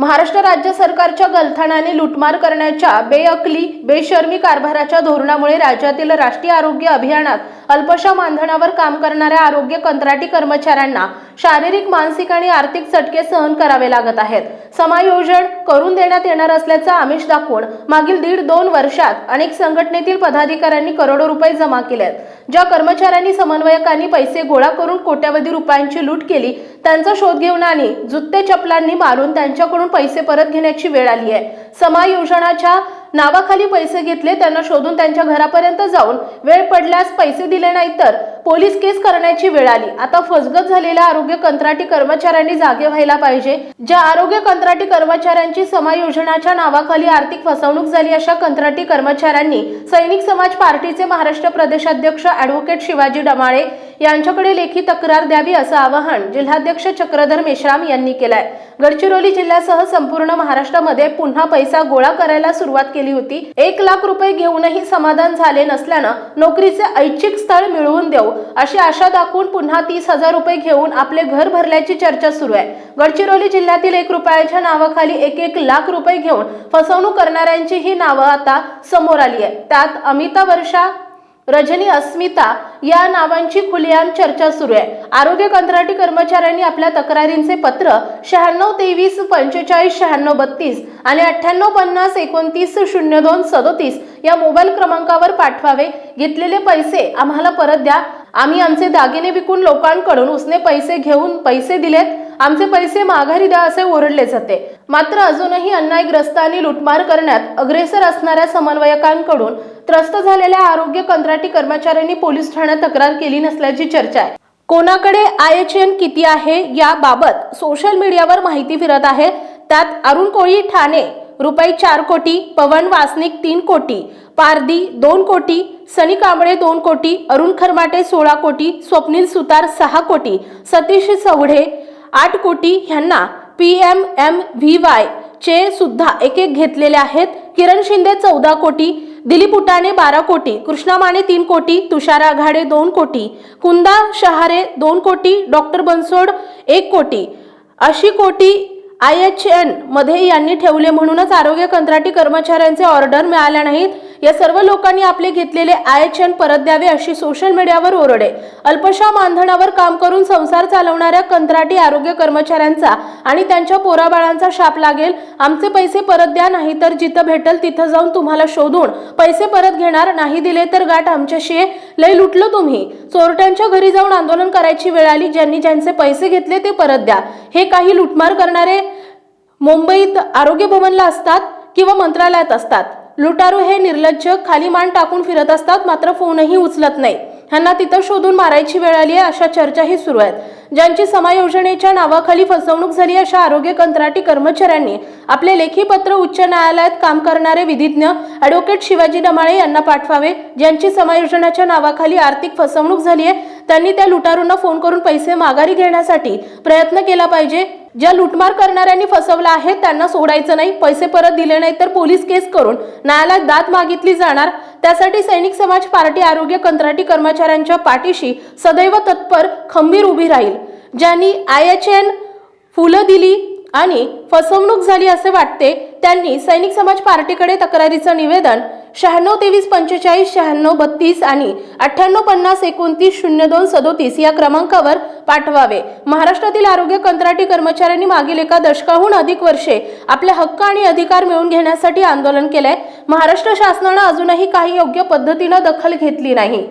महाराष्ट्र राज्य सरकारच्या गलथानाने लुटमार करण्याच्या बेअकली बेशर्मी कारभाराच्या धोरणामुळे राज्यातील राष्ट्रीय आरोग्य अभियानात अल्पशा मानधनावर काम करणाऱ्या आरोग्य कंत्राटी कर्मचाऱ्यांना शारीरिक मानसिक आणि आर्थिक चटके सहन करावे लागत आहेत. समायोजन करून देण्यात येणार असल्याचं आमिष दाखवून मागील दीड दोन वर्षात अनेक संघटनेतील पदाधिकाऱ्यांनी करोडो रुपये जमा केलेत. ज्या कर्मचाऱ्यांनी समन्वयकांनी पैसे गोळा करून कोट्यवधी रुपयांची लूट केली त्यांचा शोध घेऊन आणि जुत्ते चपलांनी मारून त्यांच्याकडून पैसे परत घेण्याची वेळ आली आहे. समायोजनाच्या नावाखाली पैसे घेतले त्यांना शोधून त्यांच्या घरापर्यंत जाऊन वेळ पडल्यास पैसे दिले नाही तर पोलीस केस करण्याची वेळ आली. आता फसगत झालेल्या आरोग्य कंत्राटी कर्मचाऱ्यांनी जागे व्हायला पाहिजे. ज्या आरोग्य कंत्राटी कर्मचाऱ्यांची समायोजनाच्या नावाखाली आर्थिक फसवणूक झाली अशा कंत्राटी कर्मचाऱ्यांनी सैनिक समाज पार्टीचे महाराष्ट्र प्रदेशाध्यक्ष ऍडव्होकेट शिवाजी डमाळे यांच्याकडे लेखी तक्रार द्यावी असं आवाहन जिल्हाध्यक्ष चक्रधर मेश्राम यांनी केलंय. गडचिरोली जिल्ह्यासह संपूर्ण महाराष्ट्रामध्ये पुन्हा पैसा गोळा करायला सुरुवात केली होती. एक लाख रुपये घेऊनही समाधान झाले नसल्यानं नोकरीचे ऐच्छिक स्थळ मिळवून देऊ अशी आशा दाखवून पुन्हा तीस हजार रुपये घेऊन आपले घर भरल्याची चर्चा सुरू आहे. गडचिरोली जिल्ह्यातील एक रुपयाच्या नावाखाली एक एक लाख रुपये घेऊन फसवणूक करणाऱ्यांची ही नावं आता समोर आली आहे त्यात अमिता वर्षा रजनी अस्मिता या नावांची खुलेआम चर्चा सुरू आहे. आरोग्य कंत्राटी कर्मचाऱ्यांनी आपल्या तक्रारींचे पत्र शहाण्णव तेवीस पंचेचाळीस शहाण्णव बत्तीस आणि अठ्ठ्याण्णव पन्नास एकोणतीस शून्य दोन सदोतीस या मोबाईल क्रमांकावर पाठवावे. घेतलेले पैसे आम्हाला परत द्या. आम्ही आमचे दागिने विकून लोकांकडून उसने पैसे घेऊन पैसे दिलेत. आमचे पैसे माघारी द्या असे ओरडले जाते. मात्र अजूनही अन्यायग्रस्त आणि लुटमार करण्यात अग्रेसर असणाऱ्या समन्वयकांकडून त्रस्त झालेल्या आरोग्य कंत्राटी कर्मचाऱ्यांनी पोलीस ठाण्यात तक्रार केली नसल्याची चर्चा आहे. कोणाकडे आय एच एन किती आहे याबाबत सोशल मीडियावर माहिती फिरत आहे. त्यात अरुण कोळी ठाणे रुपये चार कोटी पवन वासनिक तीन कोटी पारदी दोन कोटी सनी कांबळे दोन कोटी अरुण खरमाटे सोळा कोटी स्वप्नील सुतार सहा कोटी सतीश चवढे आठ कोटी ह्यांना P M M V Y चे सुद्धा एक एक घेतलेले आहेत. किरण शिंदे चौदा कोटी दिलीप उटाणे बारा कोटी कृष्णा माने तीन कोटी तुषार आघाडे दोन कोटी कुंदा शहारे दोन कोटी डॉक्टर बनसोड एक कोटी. अशी कोटी आय एच एनमध्ये यांनी ठेवले म्हणूनच आरोग्य कंत्राटी कर्मचाऱ्यांचे ऑर्डर मिळाल्या नाहीत. या सर्व लोकांनी आपले घेतलेले आय एच एन परत द्यावे अशी सोशल मीडियावर ओरडे. अल्पशा मानधनावर काम करून संसार चालवणाऱ्या कंत्राटी आरोग्य कर्मचाऱ्यांचा आणि त्यांच्या पोराबाळांचा शाप लागेल. आमचे पैसे परत द्या नाही तर जिथं भेटल तिथं जाऊन तुम्हाला शोधून पैसे परत घेणार नाही दिले तर गाठ आमच्याशी लय लुटलो तुम्ही. चोरट्यांच्या घरी जाऊन आंदोलन करायची वेळ आली ज्यांनी ज्यांचे पैसे घेतले ते परत द्या. हे काही लुटमार करणारे मुंबईत आरोग्य भवनला असतात किंवा मंत्रालयात असतात? लुटारू हे निर्लज्ज खाली मान टाकून फिरत असतात मात्र फोनही उचलत नाही. ह्यांना तिथं शोधून मारायची वेळ आली आहे अशा चर्चाही सुरू आहेत. ज्यांची समायोजनेच्या नावाखाली फसवणूक झाली अशा आरोग्य कंत्राटी कर्मचाऱ्यांनी आपले लेखी पत्र उच्च न्यायालयात काम करणारे विधिज्ञ ॲडव्होकेट शिवाजी डमाळे यांना पाठवावे. ज्यांची समायोजनाच्या नावाखाली आर्थिक फसवणूक झाली आहे त्यांनी त्या लुटारूंना फोन करून पैसे माघारी घेण्यासाठी प्रयत्न केला पाहिजे. ज्या लुटमार करणाऱ्यांनी फसवला आहे त्यांना सोडायचं नाही पैसे परत दिले नाही तर पोलीस केस करून न्यायालयात दाद मागितली जाणार. त्यासाठी सैनिक समाज पार्टी आरोग्य कंत्राटी कर्मचाऱ्यांच्या पाठीशी सदैव तत्पर खंबीर उभी राहील ज्यांनी आय एच एन फुलं दिली आणि फसवणूक झाली असे वाटते त्यांनी सैनिक समाज पार्टीकडे तक्रारीचं निवेदन शहाण्णव तेवीस पंचेचाळीस शहाण्णव बत्तीस आणि अठ्ठ्याण्णव पन्नास एकोणतीस शून्य दोन सदोतीस या क्रमांकावर पाठवावे. महाराष्ट्रातील आरोग्य कंत्राटी कर्मचाऱ्यांनी मागील एका दशकाहून अधिक वर्षे आपले हक्क आणि अधिकार मिळवून घेण्यासाठी आंदोलन केलंय. महाराष्ट्र शासनानं अजूनही काही योग्य पद्धतीनं दखल घेतली नाही.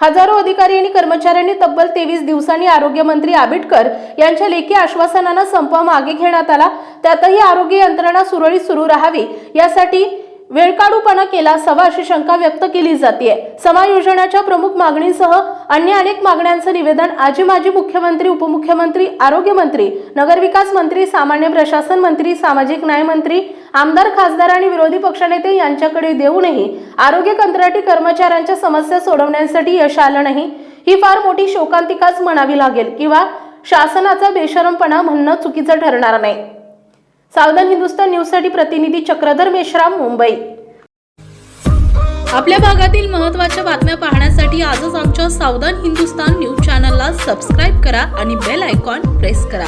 हजारो अधिकारी आणि कर्मचाऱ्यांनी तब्बल तेवीस दिवसांनी आरोग्यमंत्री आबिटकर यांच्या लेखी आश्वासनानं संप मागे घेण्यात आला. त्यातही आरोग्य यंत्रणा सुरळीत सुरू राहावी यासाठी वेळकाढूपणा केला सवा अशी शंका व्यक्त केली जाते समायोजनाच्या प्रमुख मागणीसह अन्य अनेक मागण्यांचं निवेदन आजी माजी मुख्यमंत्री उपमुख्यमंत्री आरोग्यमंत्री नगरविकास मंत्री सामान्य प्रशासन मंत्री सामाजिक न्याय मंत्री आमदार खासदार आणि विरोधी पक्षनेते यांच्याकडे देऊनही आरोग्य कंत्राटी कर्मचाऱ्यांच्या समस्या सोडवण्यासाठी यश आलं नाही. ही फार मोठी शोकांतिकाच म्हणावी लागेल किंवा शासनाचा बेशरमपणा म्हणणं चुकीचं ठरणार नाही. सावधान हिंदुस्तान न्यूजसाठी प्रतिनिधी चक्रधर मेश्राम मुंबई. आपल्या भागातील महत्त्वाच्या बातम्या पाहण्यासाठी आजच आमच्या सावधान हिंदुस्तान न्यूज चॅनलला सबस्क्राईब करा आणि बेल आयकॉन प्रेस करा.